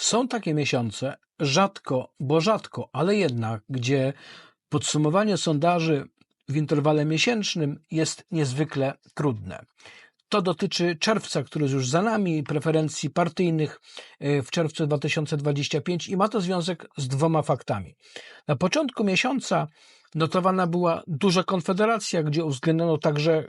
Są takie miesiące, rzadko, bo rzadko, ale jednak, gdzie podsumowanie sondaży w interwale miesięcznym jest niezwykle trudne. To dotyczy czerwca, który jest już za nami, preferencji partyjnych e, w czerwcu 2025 i ma to związek z dwoma faktami. Na początku miesiąca notowana była duża konfederacja, gdzie uwzględniono także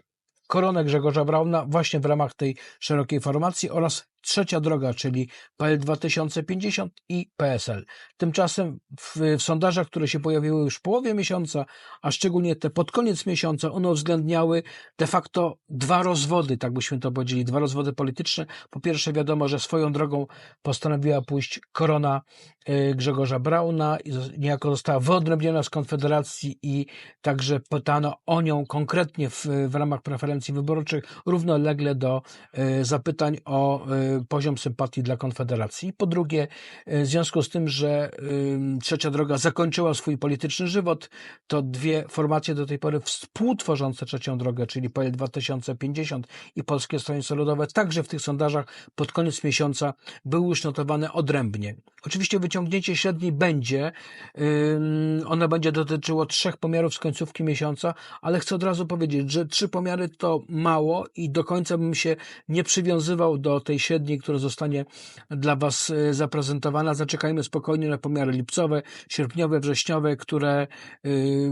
koronę Grzegorza Brauna właśnie w ramach tej szerokiej formacji oraz trzecia droga, czyli PL 2050 i PSL. Tymczasem w, w, sondażach, które się pojawiły już w połowie miesiąca, a szczególnie te pod koniec miesiąca, one uwzględniały de facto dwa rozwody, tak byśmy to powiedzieli, dwa rozwody polityczne. Po pierwsze wiadomo, że swoją drogą postanowiła pójść korona y, Grzegorza Brauna niejako została wyodrębniona z Konfederacji i także pytano o nią konkretnie w, w ramach preferencji wyborczych, równolegle do y, zapytań o y, poziom sympatii dla Konfederacji. Po drugie, w związku z tym, że Trzecia Droga zakończyła swój polityczny żywot, to dwie formacje do tej pory współtworzące Trzecią Drogę, czyli PL 2050 i Polskie Stronnictwo Ludowe, także w tych sondażach pod koniec miesiąca były już notowane odrębnie. Oczywiście wyciągnięcie średniej będzie, ono będzie dotyczyło trzech pomiarów z końcówki miesiąca, ale chcę od razu powiedzieć, że trzy pomiary to mało i do końca bym się nie przywiązywał do tej średniej średniej, która zostanie dla Was e, zaprezentowana. Zaczekajmy spokojnie na pomiary lipcowe, sierpniowe, wrześniowe, które e,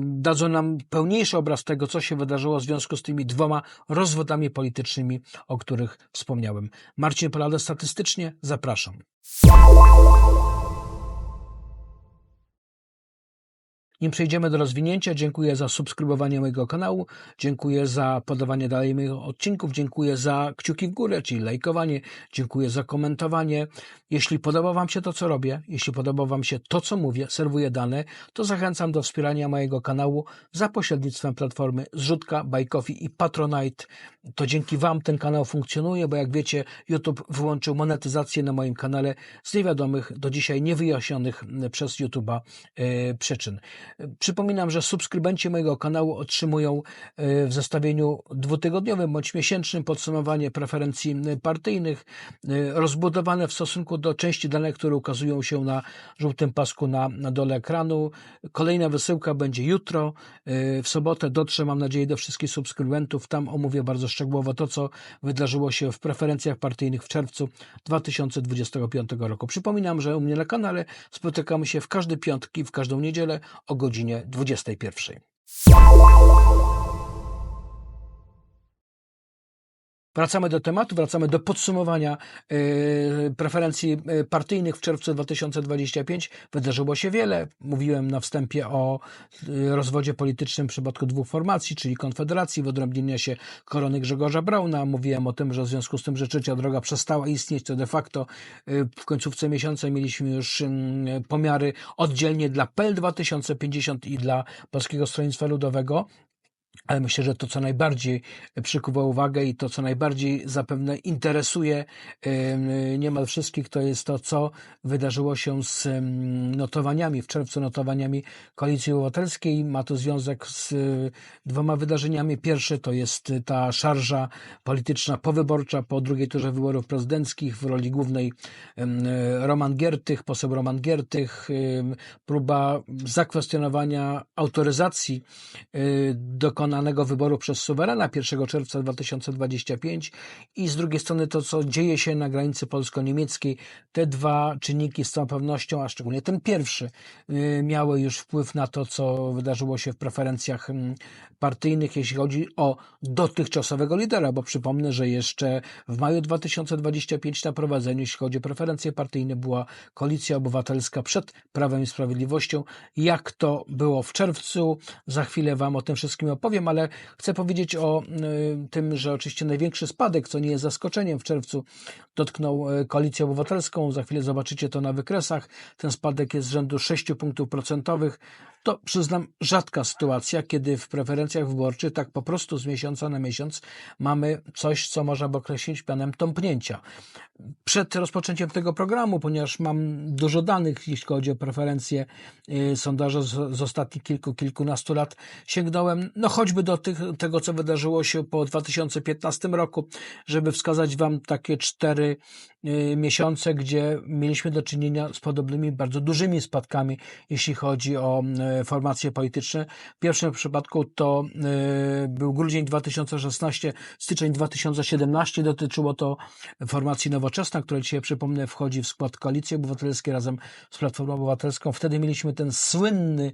dadzą nam pełniejszy obraz tego, co się wydarzyło w związku z tymi dwoma rozwodami politycznymi, o których wspomniałem. Marcin Polada statystycznie zapraszam. Nim przejdziemy do rozwinięcia, dziękuję za subskrybowanie mojego kanału, dziękuję za podawanie dalej moich odcinków, dziękuję za kciuki w górę, czyli lajkowanie, dziękuję za komentowanie. Jeśli podoba Wam się to, co robię, jeśli podoba Wam się to, co mówię, serwuję dane, to zachęcam do wspierania mojego kanału za pośrednictwem platformy Zrzutka, Bajkofi i Patronite. To dzięki Wam ten kanał funkcjonuje, bo jak wiecie, YouTube wyłączył monetyzację na moim kanale z niewiadomych, do dzisiaj niewyjaśnionych przez YouTube'a yy, przyczyn. Przypominam, że subskrybenci mojego kanału otrzymują e, w zestawieniu dwutygodniowym bądź miesięcznym podsumowanie preferencji partyjnych, e, rozbudowane w stosunku do części danych, które ukazują się na żółtym pasku na, na dole ekranu. Kolejna wysyłka będzie jutro. E, w sobotę dotrze, mam nadzieję, do wszystkich subskrybentów. Tam omówię bardzo szczegółowo to, co wydarzyło się w preferencjach partyjnych w czerwcu 2025 roku. Przypominam, że u mnie na kanale spotykamy się w każdy piątki, w każdą niedzielę o godzinie 21. Wracamy do tematu, wracamy do podsumowania yy, preferencji yy, partyjnych w czerwcu 2025. Wydarzyło się wiele. Mówiłem na wstępie o yy, rozwodzie politycznym w przypadku dwóch formacji, czyli Konfederacji, wyodrębnienia się korony Grzegorza Brauna. Mówiłem o tym, że w związku z tym, że trzecia droga przestała istnieć, to de facto w końcówce miesiąca mieliśmy już pomiary oddzielnie dla PL 2050 i dla Polskiego Stronnictwa Ludowego. Ale myślę, że to, co najbardziej przykuwa uwagę i to, co najbardziej zapewne interesuje niemal wszystkich, to jest to, co wydarzyło się z notowaniami, w czerwcu notowaniami Koalicji Obywatelskiej. Ma to związek z dwoma wydarzeniami. Pierwsze to jest ta szarża polityczna powyborcza po drugiej turze wyborów prezydenckich w roli głównej Roman Giertych, poseł Roman Giertych, próba zakwestionowania autoryzacji dokonania dokonanego wyboru przez suwerena 1 czerwca 2025 i z drugiej strony to, co dzieje się na granicy polsko-niemieckiej. Te dwa czynniki z całą pewnością, a szczególnie ten pierwszy, y, miały już wpływ na to, co wydarzyło się w preferencjach mm, partyjnych, jeśli chodzi o dotychczasowego lidera, bo przypomnę, że jeszcze w maju 2025 na prowadzeniu, jeśli chodzi o preferencje partyjne, była Koalicja Obywatelska przed Prawem i Sprawiedliwością. Jak to było w czerwcu, za chwilę Wam o tym wszystkim opowiem, ale chcę powiedzieć o y, tym, że oczywiście największy spadek, co nie jest zaskoczeniem w czerwcu, dotknął y, Koalicję Obywatelską. Za chwilę zobaczycie to na wykresach. Ten spadek jest z rzędu 6 punktów procentowych. To przyznam rzadka sytuacja, kiedy w preferencjach wyborczych tak po prostu z miesiąca na miesiąc mamy coś, co można by określić mianem tąpnięcia. Przed rozpoczęciem tego programu, ponieważ mam dużo danych, jeśli chodzi o preferencje yy, sondaże z, z ostatnich kilku, kilkunastu lat, sięgnąłem no choćby do tych, tego, co wydarzyło się po 2015 roku, żeby wskazać Wam takie cztery y, miesiące, gdzie mieliśmy do czynienia z podobnymi bardzo dużymi spadkami, jeśli chodzi o y, formacje polityczne. W pierwszym przypadku to y, był grudzień 2016, styczeń 2017. Dotyczyło to formacji Nowoczesna, która dzisiaj, przypomnę, wchodzi w skład Koalicji Obywatelskiej razem z Platformą Obywatelską. Wtedy mieliśmy ten słynny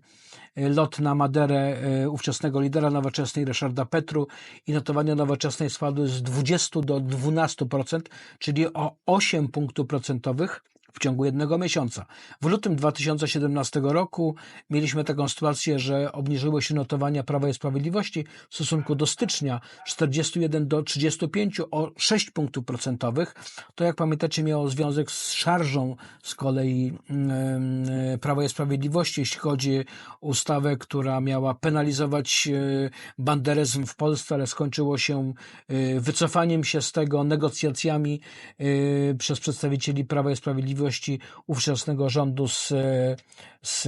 lot na Maderę ówczesnego lidera Nowoczesnej, Ryszarda Petru i notowania Nowoczesnej spadły z 20 do 12%, czyli o 8 punktów procentowych w ciągu jednego miesiąca. W lutym 2017 roku mieliśmy taką sytuację, że obniżyły się notowania Prawa i Sprawiedliwości w stosunku do stycznia 41 do 35 o 6 punktów procentowych. To jak pamiętacie miało związek z szarżą z kolei yy, Prawa i Sprawiedliwości, jeśli chodzi o ustawę, która miała penalizować yy, banderyzm w Polsce, ale skończyło się yy, wycofaniem się z tego, negocjacjami przez przedstawicieli Prawa i Sprawiedliwości możliwości ówczesnego rządu z, z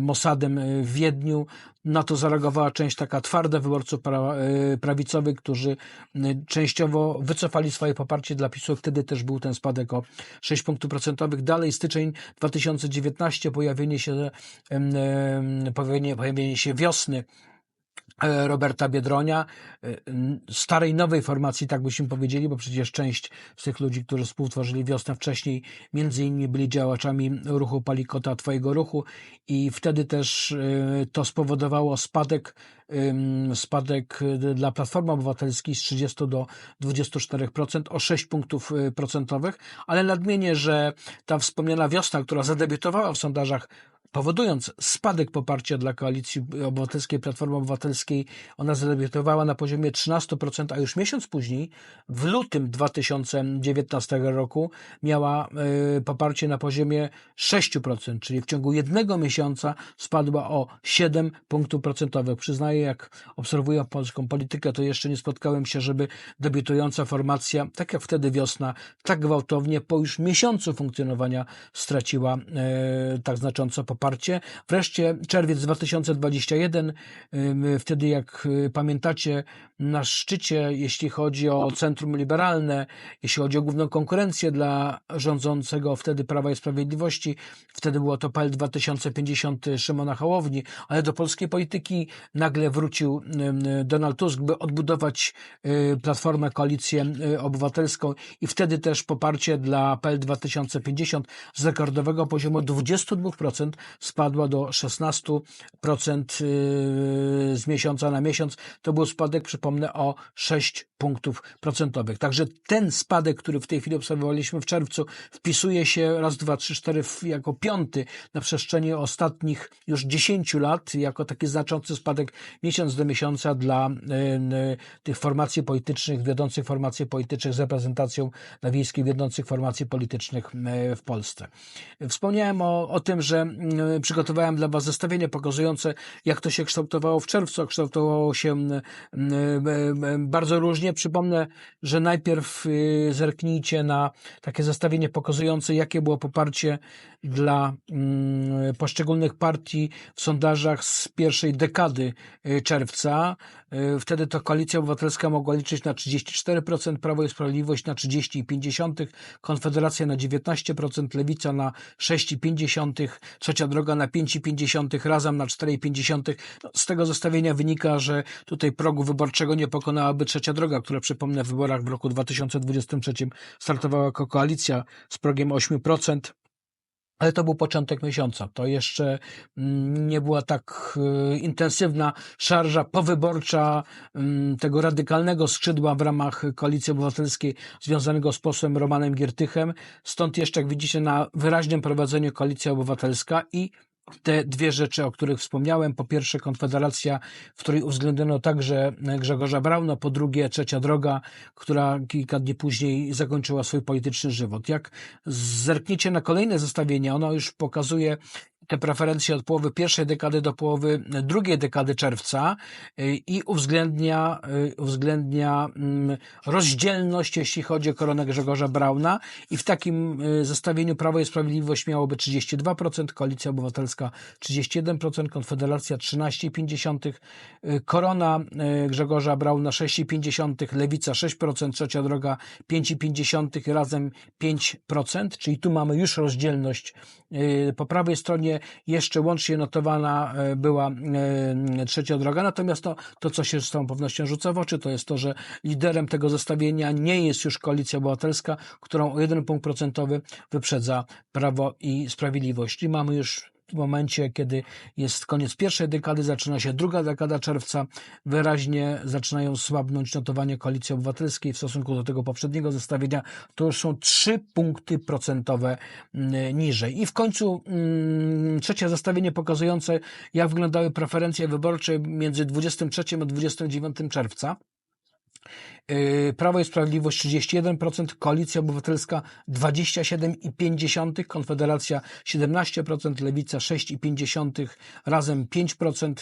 Mossadem w Wiedniu. Na to zareagowała część taka twarda wyborców e, prawicowych, którzy częściowo wycofali swoje poparcie dla PiSu. Wtedy też był ten spadek o 6 punktów procentowych. Dalej styczeń 2019 pojawienie się, pojawienie, pojawienie się wiosny E, Roberta Biedronia, e, starej, nowej formacji, tak byśmy powiedzieli, bo przecież część z tych ludzi, którzy współtworzyli wiosnę wcześniej, między innymi byli działaczami ruchu Palikota Twojego Ruchu i wtedy też e, to spowodowało spadek, spadek dla Platformy Obywatelskiej z 30 do 24% o 6 punktów procentowych, ale nadmienię, że ta wspomniana wiosna, która zadebiutowała w sondażach powodując spadek poparcia dla Koalicji Obywatelskiej, Platformy Obywatelskiej, ona zadebiutowała na poziomie 13%, a już miesiąc później, w lutym 2019 roku, miała y, poparcie na poziomie 6%, czyli w ciągu jednego miesiąca spadła o 7 punktów procentowych. Przyznaję, jak obserwuję polską politykę, to jeszcze nie spotkałem się, żeby debiutująca formacja, tak jak wtedy wiosna, tak gwałtownie po już miesiącu funkcjonowania straciła y, tak znacząco poparcie poparcie. Wreszcie czerwiec 2021, wtedy jak y, pamiętacie, na szczycie, jeśli chodzi o Centrum Liberalne, jeśli chodzi o główną konkurencję dla rządzącego wtedy Prawa i Sprawiedliwości, wtedy było to PL 2050 Szymona Hołowni, ale do polskiej polityki nagle wrócił Donald Tusk, by odbudować y, Platformę, Koalicję y, Obywatelską i wtedy też poparcie dla PL 2050 z rekordowego poziomu 22% spadła do 16% y, z miesiąca na miesiąc. To był spadek, przypomnę, o 6 punktów procentowych. Także ten spadek, który w tej chwili obserwowaliśmy w czerwcu, wpisuje się raz, dwa, trzy, cztery jako piąty na przestrzeni ostatnich już 10 lat, jako taki znaczący spadek miesiąc do miesiąca dla y, tych formacji politycznych, wiodących formacji politycznych z reprezentacją na wiejskiej wiodących formacji politycznych w Polsce. Wspomniałem o, o tym, że przygotowałem dla Was zestawienie pokazujące, jak to się kształtowało w czerwcu. Kształtowało się bardzo różnie. Przypomnę, że najpierw y, zerknijcie na takie zestawienie pokazujące, jakie było poparcie dla mm, poszczególnych partii w sondażach z pierwszej dekady y, czerwca. Y, wtedy to Koalicja Obywatelska mogła liczyć na 34%, Prawo i Sprawiedliwość na 30,5%, Konfederacja na 19%, Lewica na 6,5%, Trzecia Droga na 5,5%, Razem na 4,5%. No, z tego zestawienia wynika, że tutaj progu wyborczego nie pokonałaby Trzecia Droga, która przypomnę w wyborach w roku 2023 startowała jako koalicja z progiem 8%. Ale to był początek miesiąca. To jeszcze mm, nie była tak y, intensywna szarża powyborcza mm, tego radykalnego skrzydła w ramach Koalicji Obywatelskiej związanego z posłem Romanem Giertychem. Stąd jeszcze, jak widzicie, na wyraźnym prowadzeniu Koalicja Obywatelska i te dwie rzeczy, o których wspomniałem. Po pierwsze Konfederacja, w której uwzględniono także Grzegorza Brauna, po drugie Trzecia Droga, która kilka dni później zakończyła swój polityczny żywot. Jak zerkniecie na kolejne zestawienie, ono już pokazuje te preferencje od połowy pierwszej dekady do połowy drugiej dekady czerwca i uwzględnia, uwzględnia mm, rozdzielność, jeśli chodzi o koronę Grzegorza Brauna i w takim zestawieniu Prawo i Sprawiedliwość miałoby 32%, Koalicja Obywatelska 31%, Konfederacja 13,5%, korona Grzegorza Brauna 6,5%, Lewica 6%, Trzecia Droga 5,5%, razem 5%, czyli tu mamy już rozdzielność. Y, po prawej stronie jeszcze łącznie notowana y, była y, trzecia droga, natomiast to, to, co się z tą pewnością rzuca w oczy, to jest to, że liderem tego zestawienia nie jest już Koalicja Obywatelska, którą o jeden punkt procentowy wyprzedza Prawo i Sprawiedliwość. I mamy już w momencie, kiedy jest koniec pierwszej dekady, zaczyna się druga dekada czerwca, wyraźnie zaczynają słabnąć notowania Koalicji Obywatelskiej w stosunku do tego poprzedniego zestawienia. To już są trzy punkty procentowe mm, niżej. I w końcu mm, trzecie zestawienie pokazujące, jak wyglądały preferencje wyborcze między 23 a 29 czerwca. Yy, Prawo i Sprawiedliwość 31%, Koalicja Obywatelska 27,5%, Konfederacja 17%, Lewica 6,5%, razem 5%,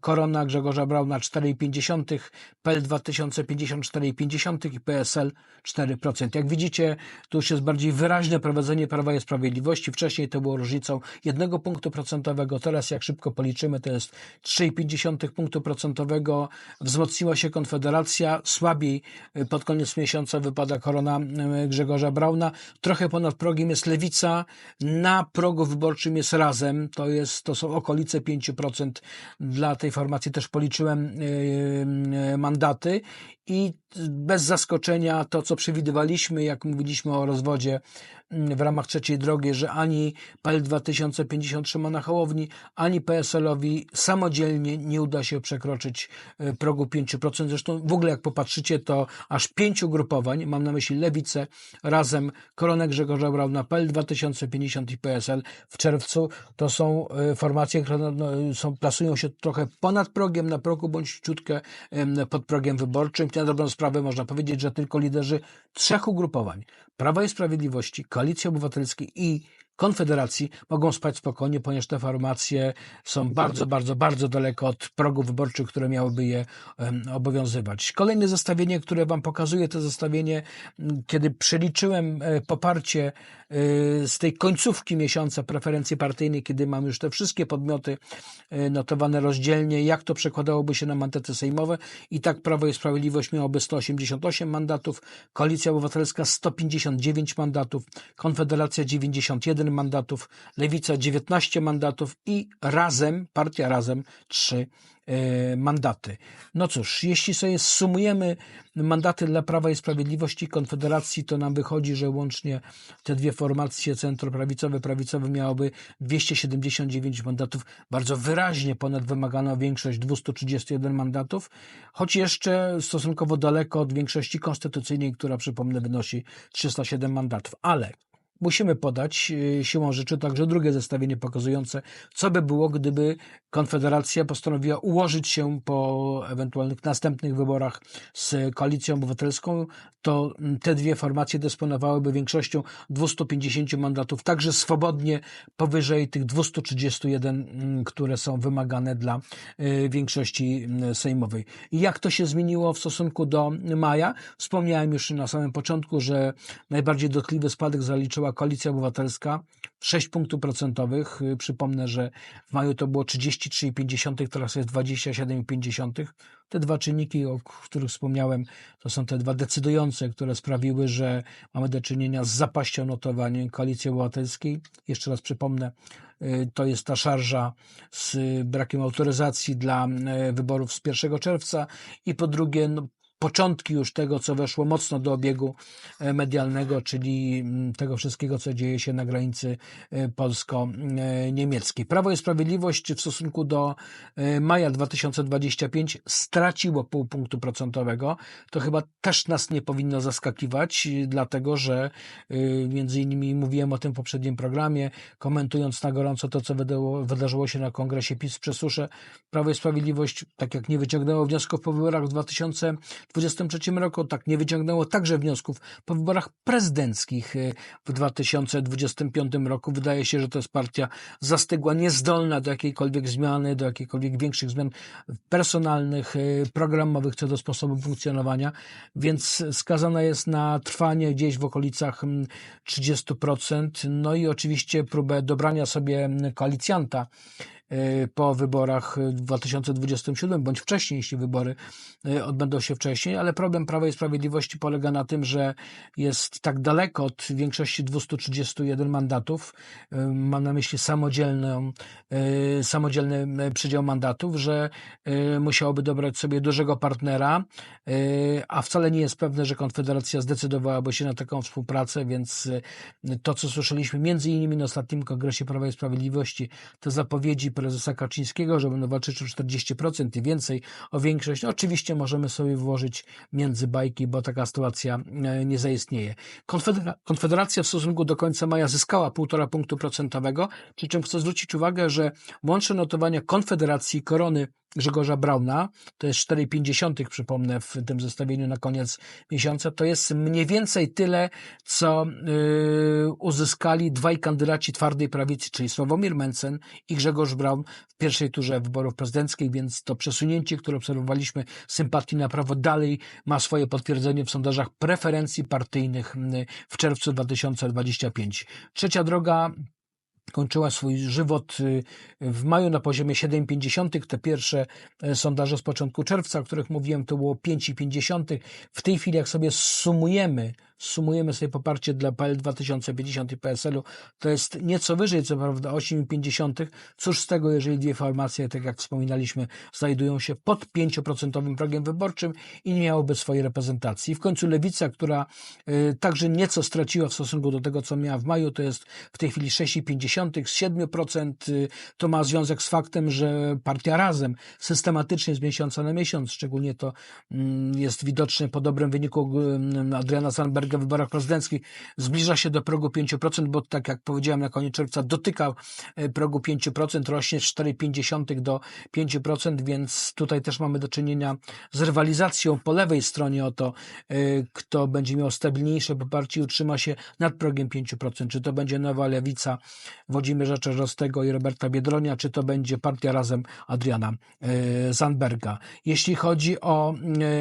Korona Grzegorza Brauna 4,5%, PL 2050 4,5% i PSL 4%. Jak widzicie, tu już jest bardziej wyraźne prowadzenie Prawa i Sprawiedliwości. Wcześniej to było różnicą jednego punktu procentowego, teraz jak szybko policzymy, to jest 3,5 punktu procentowego. Wzmocniła się Konfederacja, słabiej pod koniec miesiąca wypada korona e, Grzegorza Brauna. Trochę ponad progiem jest Lewica, na progu wyborczym jest Razem, to, jest, to są okolice 5%. Dla tej formacji też policzyłem e, mandaty i bez zaskoczenia to, co przewidywaliśmy, jak mówiliśmy o rozwodzie mm, w ramach trzeciej drogi, że ani PL 2050 Szymona Hołowni, ani PSL-owi samodzielnie nie uda się przekroczyć e, progu 5%. Zresztą w ogóle jak popatrzycie, to aż pięciu grupowań, mam na myśli Lewicę, Razem, Koronę Grzegorza Brauna, PL 2050 i PSL w czerwcu, to są e, formacje, które no, no, są, plasują się trochę ponad progiem, na progu bądź ciutkę pod progiem wyborczym na dobrą sprawę można powiedzieć, że tylko liderzy trzech ugrupowań Prawa i Sprawiedliwości, Koalicji Obywatelskiej i Konfederacji mogą spać spokojnie, ponieważ te formacje są bardzo, bardzo, bardzo daleko od progów wyborczych, które miałyby je obowiązywać. Kolejne zestawienie, które Wam pokazuję, to zestawienie, kiedy przeliczyłem e, poparcie e, z tej końcówki miesiąca preferencji partyjnej, kiedy mam już te wszystkie podmioty e, notowane rozdzielnie, jak to przekładałoby się na mandaty sejmowe i tak Prawo i Sprawiedliwość miałoby 188 mandatów, Koalicja Obywatelska 159 mandatów, Konfederacja 91 mandatów, Lewica 19 mandatów i razem, partia razem 3 e, mandaty. No cóż, jeśli sobie sumujemy mandaty dla Prawa i Sprawiedliwości i Konfederacji, to nam wychodzi, że łącznie te dwie formacje centroprawicowe, prawicowe miałoby 279 mandatów, bardzo wyraźnie ponad wymaganą większość 231 mandatów, choć jeszcze stosunkowo daleko od większości konstytucyjnej, która przypomnę wynosi 307 mandatów. Ale musimy podać y, siłą rzeczy także drugie zestawienie pokazujące, co by było, gdyby Konfederacja postanowiła ułożyć się po ewentualnych następnych wyborach z Koalicją Obywatelską, to mm, te dwie formacje dysponowałyby większością 250 mandatów, także swobodnie powyżej tych 231, mm, które są wymagane dla y, większości mm, sejmowej. I jak to się zmieniło w stosunku do maja? Wspomniałem już na samym początku, że najbardziej dotkliwy spadek zaliczyła Koalicja Obywatelska 6 punktów procentowych. Y, przypomnę, że w maju to było 33,5, teraz jest 27,5. Te dwa czynniki, o których wspomniałem, to są te dwa decydujące, które sprawiły, że mamy do czynienia z zapaścią notowań Koalicji Obywatelskiej. Jeszcze raz przypomnę, y, to jest ta szarża z brakiem autoryzacji dla y, wyborów z 1 czerwca i po drugie no, początki już tego, co weszło mocno do obiegu e, medialnego, czyli mm, tego wszystkiego, co dzieje się na granicy e, polsko-niemieckiej. Prawo i Sprawiedliwość w stosunku do e, maja 2025 straciło pół punktu procentowego. To chyba też nas nie powinno zaskakiwać, dlatego że między innymi mówiłem o tym w poprzednim programie, komentując na gorąco to, co wydarzyło się na kongresie PiS w Przesusze, Prawo i Sprawiedliwość, tak jak nie wyciągnęło wniosków po wyborach w 2000 2023 roku. Tak nie wyciągnęło także wniosków po wyborach prezydenckich w 2025 roku. Wydaje się, że to jest partia zastygła, niezdolna do jakiejkolwiek zmiany, do jakichkolwiek większych zmian personalnych, programowych co do sposobu funkcjonowania, więc skazana jest na trwanie gdzieś w okolicach 30%. No i oczywiście próbę dobrania sobie koalicjanta Y, po wyborach w 2027 bądź wcześniej, jeśli wybory y, odbędą się wcześniej, ale problem Prawa i Sprawiedliwości polega na tym, że jest tak daleko od większości 231 mandatów, y, mam na myśli samodzielną, samodzielny przydział mandatów, że musiałoby dobrać sobie dużego partnera, a wcale nie jest pewne, że Konfederacja zdecydowałaby się na taką współpracę, więc to, co słyszeliśmy między innymi na ostatnim Kongresie Prawa i Sprawiedliwości, to zapowiedzi prezesa Kaczyńskiego, że będą walczyć o 40% i więcej, o większość. oczywiście możemy sobie włożyć między bajki, bo taka sytuacja e, nie zaistnieje. Konfederacja w stosunku do końca maja zyskała 1,5 punktu procentowego, przy czym chcę zwrócić uwagę, że łączne notowania Konfederacji Korony Grzegorza Brauna, to jest 4,5 przypomnę w tym zestawieniu na koniec miesiąca, to jest mniej więcej tyle, co yy, uzyskali dwaj kandydaci twardej prawicy, czyli Sławomir Mencen i Grzegorz Braun w pierwszej turze wyborów prezydenckich, więc to przesunięcie, które obserwowaliśmy sympatii na prawo dalej ma swoje potwierdzenie w sondażach preferencji partyjnych yy, w czerwcu 2025. Trzecia droga kończyła swój żywot y, w maju na poziomie 7,50. Te pierwsze e, sondaże z początku czerwca, o których mówiłem, to było 5,50. W tej chwili, jak sobie sumujemy sumujemy sobie poparcie dla PL 2050 i PSL-u, to jest nieco wyżej, co prawda 8,50. Cóż z tego, jeżeli dwie formacje, tak jak wspominaliśmy, znajdują się pod 5% progiem wyborczym i nie miałoby swojej reprezentacji. W końcu Lewica, która y, także nieco straciła w stosunku do tego, co miała w maju, to jest w tej chwili 6,50 z 7%. Y, to ma związek z faktem, że partia Razem systematycznie z miesiąca na miesiąc, szczególnie to y, jest widoczne po dobrym wyniku y, Adriana Sandberga w wyborach prezydenckich zbliża się do progu 5%, bo tak jak powiedziałem na koniec czerwca dotyka e, progu 5%, rośnie z 4,5 do 5%, więc tutaj też mamy do czynienia z rywalizacją po lewej stronie o to, e, kto będzie miał stabilniejsze poparcie i utrzyma się nad progiem 5%. Czy to będzie Nowa Lewica Włodzimierza Czerzostego i Roberta Biedronia, czy to będzie Partia Razem Adriana e, Zandberga. Jeśli chodzi o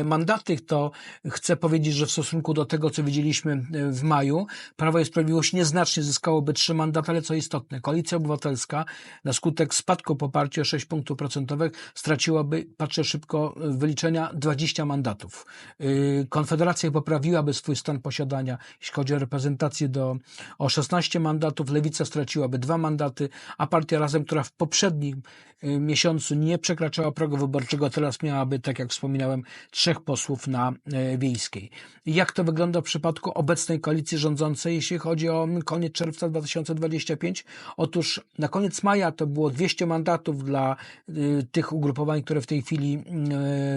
mandaty, to chcę powiedzieć, że w stosunku do tego, co widzieliśmy e, w maju, Prawo i Sprawiedliwość nieznacznie zyskałoby trzy mandaty, ale co istotne, Koalicja Obywatelska na skutek spadku poparcia 6 punktów procentowych straciłaby, patrzę szybko, e, wyliczenia 20 mandatów. E, Konfederacja poprawiłaby swój stan posiadania, jeśli chodzi o reprezentację do, o 16 mandatów, Lewica straciłaby dwa mandaty, a partia Razem, która w poprzednim miesiącu nie przekraczała progu wyborczego, teraz miałaby, tak jak wspominałem, trzech posłów na wiejskiej. Jak to wygląda w przypadku przypadku obecnej koalicji rządzącej, jeśli chodzi o koniec czerwca 2025? Otóż na koniec maja to było 200 mandatów dla y, tych ugrupowań, które w tej chwili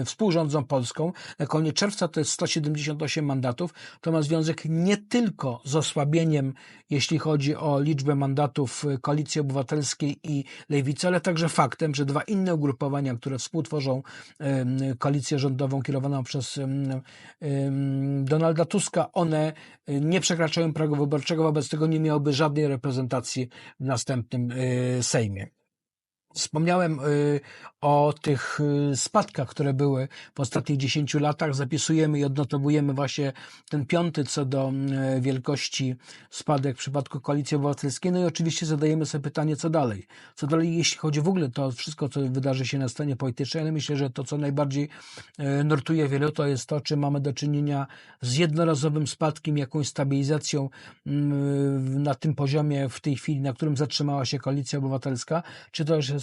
y, współrządzą Polską. Na koniec czerwca to jest 178 mandatów. To ma związek nie tylko z osłabieniem, jeśli chodzi o liczbę mandatów Koalicji Obywatelskiej i Lewicy, ale także faktem, że dwa inne ugrupowania, które współtworzą y, koalicję rządową kierowaną przez Donalda Tuska, one y, nie przekraczają progu wyborczego, wobec tego nie miałyby żadnej reprezentacji w następnym y, Sejmie. Wspomniałem y, o tych y, spadkach, które były w ostatnich 10 latach. Zapisujemy i odnotowujemy właśnie ten piąty co do y, wielkości spadek w przypadku Koalicji Obywatelskiej. No i oczywiście zadajemy sobie pytanie, co dalej. Co dalej, jeśli chodzi w ogóle to wszystko, co wydarzy się na scenie politycznej, ale myślę, że to, co najbardziej nurtuje wielu, to jest to, czy mamy do czynienia z jednorazowym spadkiem, jakąś stabilizacją na tym poziomie w tej chwili, na którym zatrzymała się Koalicja Obywatelska, czy to już jest y,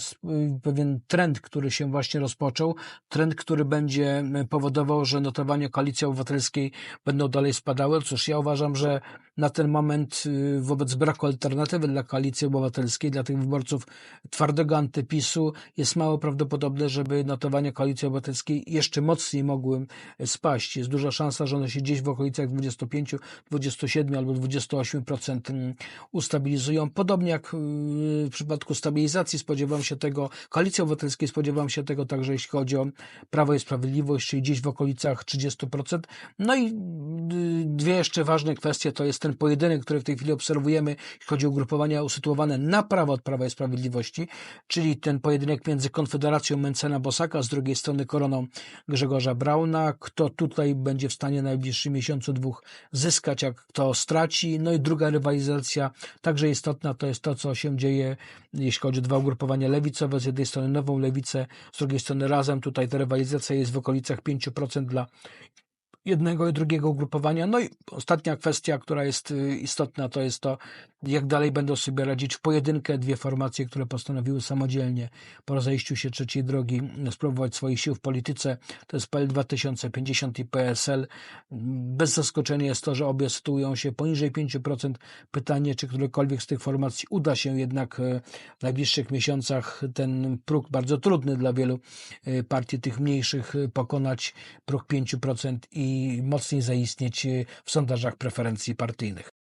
pewien trend, który się właśnie rozpoczął, trend, który będzie y, powodował, że notowania Koalicji Obywatelskiej będą dalej spadały. Cóż, ja uważam, że na ten moment y, wobec braku alternatywy dla Koalicji Obywatelskiej, dla tych wyborców twardego antypisu jest mało prawdopodobne, żeby notowania Koalicji Obywatelskiej jeszcze mocniej mogły spaść. Jest duża szansa, że one się gdzieś w okolicach 25, 27 albo 28% ustabilizują. Podobnie jak y, w przypadku stabilizacji spodziewam się tego, Koalicji Obywatelskiej spodziewam się tego także jeśli chodzi o Prawo i Sprawiedliwość, czyli gdzieś w okolicach 30%. No i y, dwie jeszcze ważne kwestie to jest ten pojedynek, który w tej chwili obserwujemy, jeśli chodzi o ugrupowania usytuowane na prawo od Prawa i Sprawiedliwości, czyli ten pojedynek między Konfederacją Mencena Bosaka, z drugiej strony Koroną Grzegorza Brauna. Kto tutaj będzie w stanie w najbliższym miesiącu, dwóch zyskać, jak kto straci. No i druga rywalizacja, także istotna, to jest to, co się dzieje, jeśli chodzi o dwa ugrupowania lewicowe. Z jednej strony nową lewicę, z drugiej strony razem. Tutaj ta rywalizacja jest w okolicach 5% dla jednego i drugiego ugrupowania. No i ostatnia kwestia, która jest y, istotna, to jest to, jak dalej będą sobie radzić w pojedynkę dwie formacje, które postanowiły samodzielnie po rozejściu się trzeciej drogi spróbować swoich sił w polityce. To jest PL 2050 i PSL. Bez zaskoczenia jest to, że obie sytuują się poniżej 5%. Pytanie, czy którekolwiek z tych formacji uda się jednak y, w najbliższych miesiącach ten próg bardzo trudny dla wielu y, partii tych mniejszych pokonać próg 5% i mocniej zaistnieć w sondażach preferencji partyjnych.